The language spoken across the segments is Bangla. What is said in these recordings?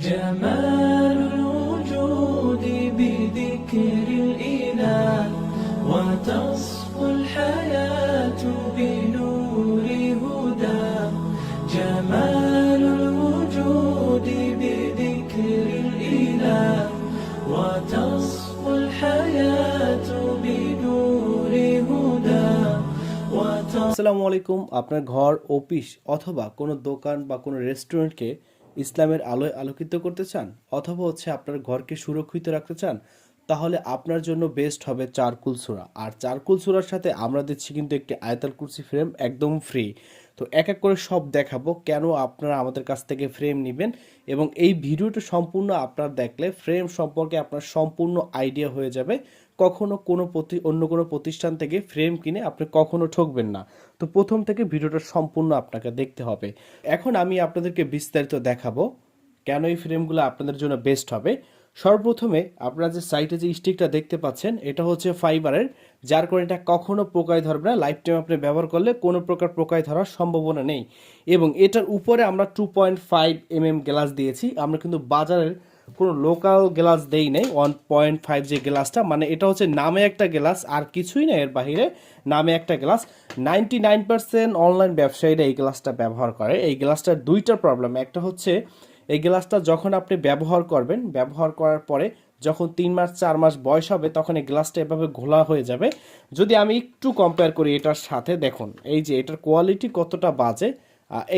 جمال الوجود بذكر الإله وتصفو الحياة بنور هدى جمال الوجود بذكر الإله وتصفو الحياة بنور هدى وتصفو আসসালামু আলাইকুম আপনার ঘর অফিস অথবা কোনো দোকান বা কোনো রেস্টুরেন্টকে ইসলামের আলোয় আলোকিত করতে চান? অথবা হচ্ছে আপনার ঘরকে সুরক্ষিত রাখতে চান? তাহলে আপনার জন্য বেস্ট হবে চারকুল সুরা। আর চারকুল সুরার সাথে আমরা দিচ্ছি কিন্তু একটি আয়তাল কুরসি ফ্রেম একদম ফ্রি তো এক এক করে সব দেখাবো কেন আপনারা আমাদের কাছ থেকে ফ্রেম নেবেন এবং এই ভিডিওটা সম্পূর্ণ আপনার দেখলে ফ্রেম সম্পর্কে আপনার সম্পূর্ণ আইডিয়া হয়ে যাবে। কখনো কোনো প্রতি, অন্য কোনো প্রতিষ্ঠান থেকে ফ্রেম কিনে আপনি কখনো ঠকবেন না। তো প্রথম থেকে ভিডিওটা সম্পূর্ণ আপনাকে দেখতে হবে। এখন আমি আপনাদেরকে বিস্তারিত দেখাবো কেন এই ফ্রেমগুলো আপনাদের জন্য বেস্ট হবে। সর্বপ্রথমে আপনারা যে সাইটে যে স্টিকটা দেখতে পাচ্ছেন, এটা হচ্ছে ফাইবারের যার কারণে এটা কখনো পোকায় ধরবে না লাইফ টাইম আপনি ব্যবহার করলে কোনো প্রকার পোকায় ধরার সম্ভাবনা নেই। এবং এটার উপরে আমরা two point five M M glass দিয়েছি, আমরা কিন্তু বাজারের কোনো লোকাল গ্লাস দেই নেই ওয়ান পয়েন্ট ফাইভ যে গ্লাসটা মানে এটা হচ্ছে নামে একটা গ্লাস আর কিছুই না এর বাইরে নামে একটা glass ninety nine percent online ব্যবসায়ীরা এই গ্লাসটা ব্যবহার করে। এই গ্লাসটার দুইটা প্রবলেম একটা হচ্ছে এই গ্লাসটা যখন আপনি ব্যবহার করবেন, ব্যবহার করার পরে যখন তিন মাস, চার মাস বয়স হবে, তখন এই গ্লাসটা এভাবে ঘোলা হয়ে যাবে। যদি আমি একটু কম্পেয়ার করি এটার সাথে, দেখুন, এই যে এটার কোয়ালিটি কতটা বাজে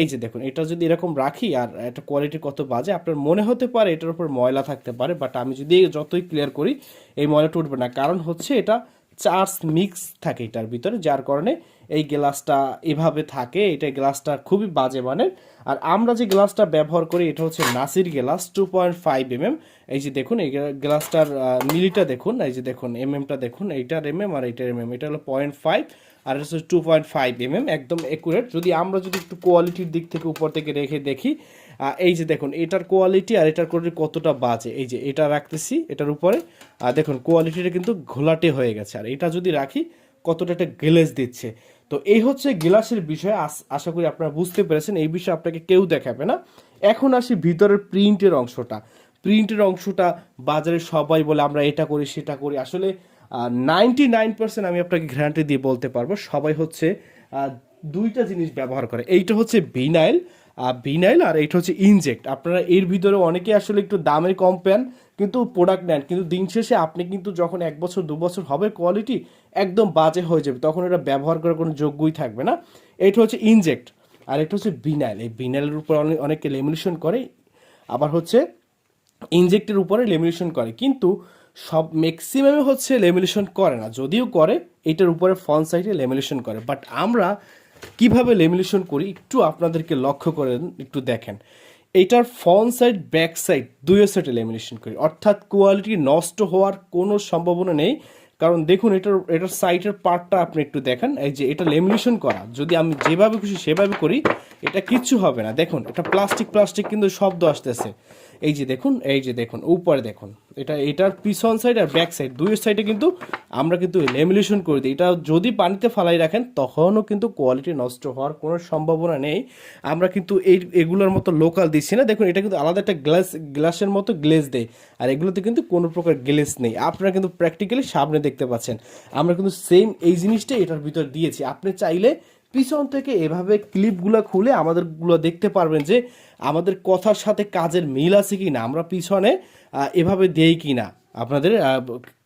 এই যে দেখুন, এটা যদি এরকম রাখি আর এটা কোয়ালিটি কত বাজে, আপনার মনে হতে পারে এটার উপর ময়লা থাকতে পারে বাট আমি যদি যতই ক্লিয়ার করি, এই ময়লাটা উঠবে না। কারণ হচ্ছে এটা চার্জ মিক্স থাকে এটার ভিতরে, যার কারণে এই গ্লাসটা এভাবে থাকে, এটা গ্লাসটা খুবই বাজে মানের। আর আমরা যে গ্লাসটা ব্যবহার করি, এটা হচ্ছে Nasir glass two point five MM এই যে দেখুন, এই গ্লাসটার মিলিটা দেখুন, এই যে দেখুন এমএমটা দেখুন, এইটার এমএম আর এইটার এমএম এটা হলো পয়েন্ট ফাইভ আর এটা হচ্ছে টু পয়েন্ট ফাইভ এমএম একদম একুরেট যদি আমরা যদি একটু কোয়ালিটির দিক থেকে উপর থেকে রেখে দেখি এই যে দেখুন, এটার কোয়ালিটি আর এটার কোয়ালিটি কতটা বাজে। এই যে এটা রাখতেছি, এটার উপরে। আর দেখুন কোয়ালিটিটা কিন্তু ঘোলাটে হয়ে গেছে। আর এটা যদি রাখি কতটা একটা গ্লেজ দিচ্ছে। তো এই হচ্ছে গ্লাসের বিষয়। আশা করি আপনারা বুঝতে পেরেছেন। এই বিষয়ে আপনাকে কেউ দেখাবে না। এখন আসি ভিতরের প্রিন্টের অংশটা। প্রিন্টের অংশটা বাজারে সবাই বলে, আমরা এটা করি, সেটা করি। আসলে নাইনটি নাইন পার্সেন্ট আমি আপনাকে গ্যারান্টি দিয়ে বলতে পারব, সবাই হচ্ছে দুইটা জিনিস ব্যবহার করে। এইটা হচ্ছে ভিনাইল ভিনাইল আর এইটা হচ্ছে ইনজেক্ট। আপনারা এর ভিতরে অনেকে আসলে একটু দামের কম পান কিন্তু প্রোডাক্ট নেন। কিন্তু দিন শেষে আপনি কিন্তু যখন এক বছর, দু বছর হবে কোয়ালিটি একদম বাজে হয়ে যাবে। তখন এটা ব্যবহার করার কোনো যোগ্যই থাকবে না। এটা হচ্ছে ইনজেক্ট আর এটা হচ্ছে বিনাইল এই বিনাইলের উপর অনেক- লেমিনেশন করে, আবার হচ্ছে ইনজেক্টের উপরে লেমিনেশন করে। কিন্তু সব ম্যাক্সিমামে হচ্ছে লেমিনেশন করে না। যদিও করে, এটার উপরে ফ্রন্ট সাইডে লেমিনেশন করে। বাট আমরা কীভাবে লেমিনেশন করি, একটু আপনাদেরকে লক্ষ্য করেন, একটু দেখেন। এটার ফ্রন্ট সাইড ব্যাক সাইড দুইও সাইডে লেমিনেশন করি। অর্থাৎ কোয়ালিটি নষ্ট হওয়ার কোনো সম্ভাবনা নেই। কারণ দেখুন, এটার এটার সাইটের পার্টটা আপনি একটু দেখেন। এই যে এটা লেমিনেশন করা, যদি আমি যেভাবে খুশি সেভাবে করি, এটা কিচ্ছু হবে না। দেখুন, এটা প্লাস্টিক প্লাস্টিক কিন্তু শব্দ আসতেছে। এই যে দেখুন, এই যে দেখুন, উপরে দেখুন, এটা, এটার পিছন সাইড আর ব্যাক সাইড দুইয়ের সাইডে কিন্তু আমরা কিন্তু লেমিনেশন করে দিই। এটা যদি পানিতে ফালাই রাখেন, তখনও কিন্তু কোয়ালিটি নষ্ট হওয়ার কোনো সম্ভাবনা নেই। আমরা কিন্তু এই, এগুলোর মতো লোকাল দিচ্ছি না। দেখুন, এটা কিন্তু আলাদা একটা গ্লাস গ্লাসের মতো গ্লেজ দেয়। আর এগুলোতে কিন্তু কোনো প্রকার গ্লেজ নেই। আপনারা কিন্তু প্র্যাকটিক্যালি সামনে দেখতে পাচ্ছেন। আমরা কিন্তু সেম এই জিনিসটা এটার ভিতর দিয়েছি। আপনি চাইলে পিছন থেকে এভাবে ক্লিপগুলো খুলে আমাদেরগুলো দেখতে পারবেন যে আমাদের কথার সাথে কাজের মিল আছে কি না আমরা পিছনে এভাবে দেই কি না আপনাদের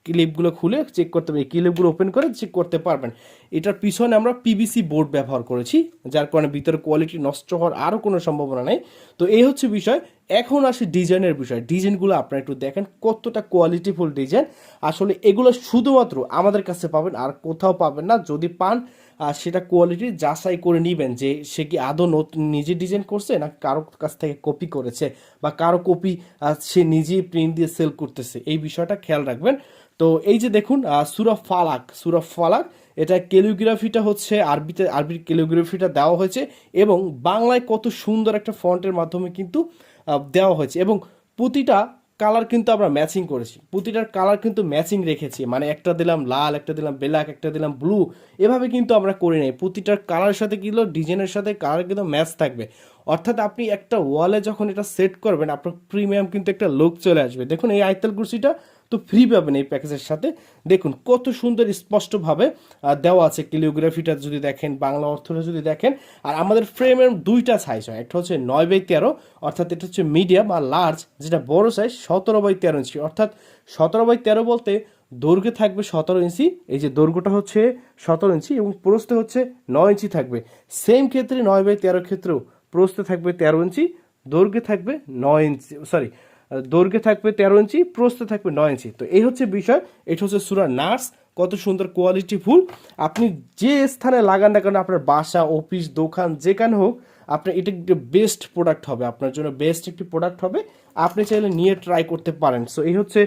ক্লিপগুলো খুলে চেক করতে পারবেন ক্লিপগুলো ওপেন করে চেক করতে পারবেন। এটার পিছনে আমরা পিবিসি বোর্ড ব্যবহার করেছি, যার কারণে ভিতরে কোয়ালিটি নষ্ট হওয়ার আরও কোনো সম্ভাবনা নেই। তো এই হচ্ছে বিষয়। এখন আসে ডিজাইনের বিষয়। ডিজাইনগুলো আপনারা একটু দেখেন, কতটা কোয়ালিটিফুল ডিজাইন। আসলে এগুলো শুধুমাত্র আমাদের কাছে পাবেন, আর কোথাও পাবেন না। যদি পান সেটা কোয়ালিটি যাচাই করে নেবেন যে সে কি আদৌ নতুন নিজে ডিজাইন করছে না কারও কাছ থেকে কপি করেছে বা কারও কপি সে নিজেই প্রিন্ট দিয়ে সেল করতেছে। এই বিষয়টা খেয়াল রাখবেন। তো এই যে দেখুন সুরা ফালাক সুরা ফালাক, এটা ক্যালিওগ্রাফিটা হচ্ছে আরবিতে, আরবির ক্যালিওগ্রাফিটা দেওয়া হয়েছে এবং বাংলায় কত সুন্দর একটা ফন্টের মাধ্যমে কিন্তু দেওয়া হয়েছে এবং প্রতিটা কালার কিন্তু আমরা ম্যাচিং করেছি। প্রতিটার কালার কিন্তু ম্যাচিং রেখেছি। মানে একটা দিলাম লাল, একটা দিলাম ব্ল্যাক একটা দিলাম ব্লু এভাবে কিন্তু আমরা করি নাই। প্রতিটার কালারের সাথে কিন্তু ডিজাইনের সাথে কালার কিন্তু ম্যাচ থাকবে। অর্থাৎ আপনি একটা ওয়ালে যখন এটা সেট করবেন, আপনার প্রিমিয়াম কিন্তু একটা লুক চলে আসবে। দেখুন এই আইতাল কুর্সিটা তো ফ্রি পাবেন এই প্যাকেজের সাথে। দেখুন, কত সুন্দর স্পষ্টভাবে দেওয়া আছে ক্লিওগ্রাফিটা যদি দেখেন, বাংলা অর্থটা যদি দেখেন। আর আমাদের ফ্রেমের দুইটা সাইজ হয়, একটা হচ্ছে নয় বাই তেরো, অর্থাৎ এটা হচ্ছে মিডিয়াম আর লার্জ যেটা বড় সাইজ সতেরো বাই তেরো ইঞ্চি অর্থাৎ সতেরো বাই তেরো বলতে দৈর্ঘ্যে থাকবে সতেরো ইঞ্চি এই যে দৈর্ঘ্যটা হচ্ছে সতেরো ইঞ্চি এবং প্রস্থ হচ্ছে নয় ইঞ্চি থাকবে। সেম ক্ষেত্রে নয় বাই তেরো ক্ষেত্রেও প্রস্থ থাকবে তেরো ইঞ্চি দৈর্ঘ্যে থাকবে নয় ইঞ্চি সরি দৈর্ঘ্যে থাকবে তেরো ইঞ্চি, প্রস্থে থাকবে নয় ইঞ্চি। তো এই হচ্ছে বিষয়, এটা হচ্ছে সুরা নার্স, কত সুন্দর কোয়ালিটি ফুল। আপনি যে স্থানে লাগান না কেন, আপনার বাসা অফিস দোকান, যেখানে হোক, আপনার এটা বেস্ট প্রোডাক্ট হবে। আপনার জন্য বেস্ট একটি প্রোডাক্ট হবে। আপনি চাইলে নিয়ে ট্রাই করতে পারেন। সো এই হচ্ছে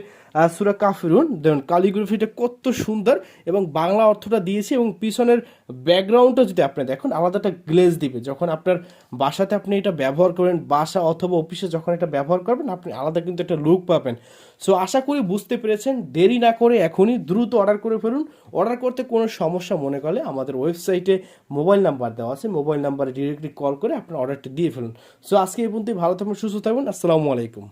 সুরা কাফিরুন। দেখুন, কালিগ্রাফিটা কত সুন্দর এবং বাংলা অর্থটা দিয়েছে এবং পিছনের ব্যাকগ্রাউন্ডটা যদি আপনি দেখুন, আলাদা একটা গ্লেজ দিবে। যখন আপনার বাসাতে আপনি এটা ব্যবহার করেন, বাসা অথবা অফিসে যখন এটা ব্যবহার করবেন, আপনি আলাদা কিন্তু একটা লুক পাবেন। সো আশা করি বুঝতে পেরেছেন। দেরি না করে এখনই দ্রুত অর্ডার করে ফেলুন। অর্ডার করতে কোনো সমস্যা মনে করলে আমাদের ওয়েবসাইটে মোবাইল নাম্বার দেওয়া আছে। মোবাইল নাম্বারে ডিরেক্টলি কল করে আপনার অর্ডারটি দিয়ে ফেলুন। সো আজকে এই পর্যন্তই। ভালো থাকবেন, সুস্থ থাকবেন। আসসালামু আলাইকুম।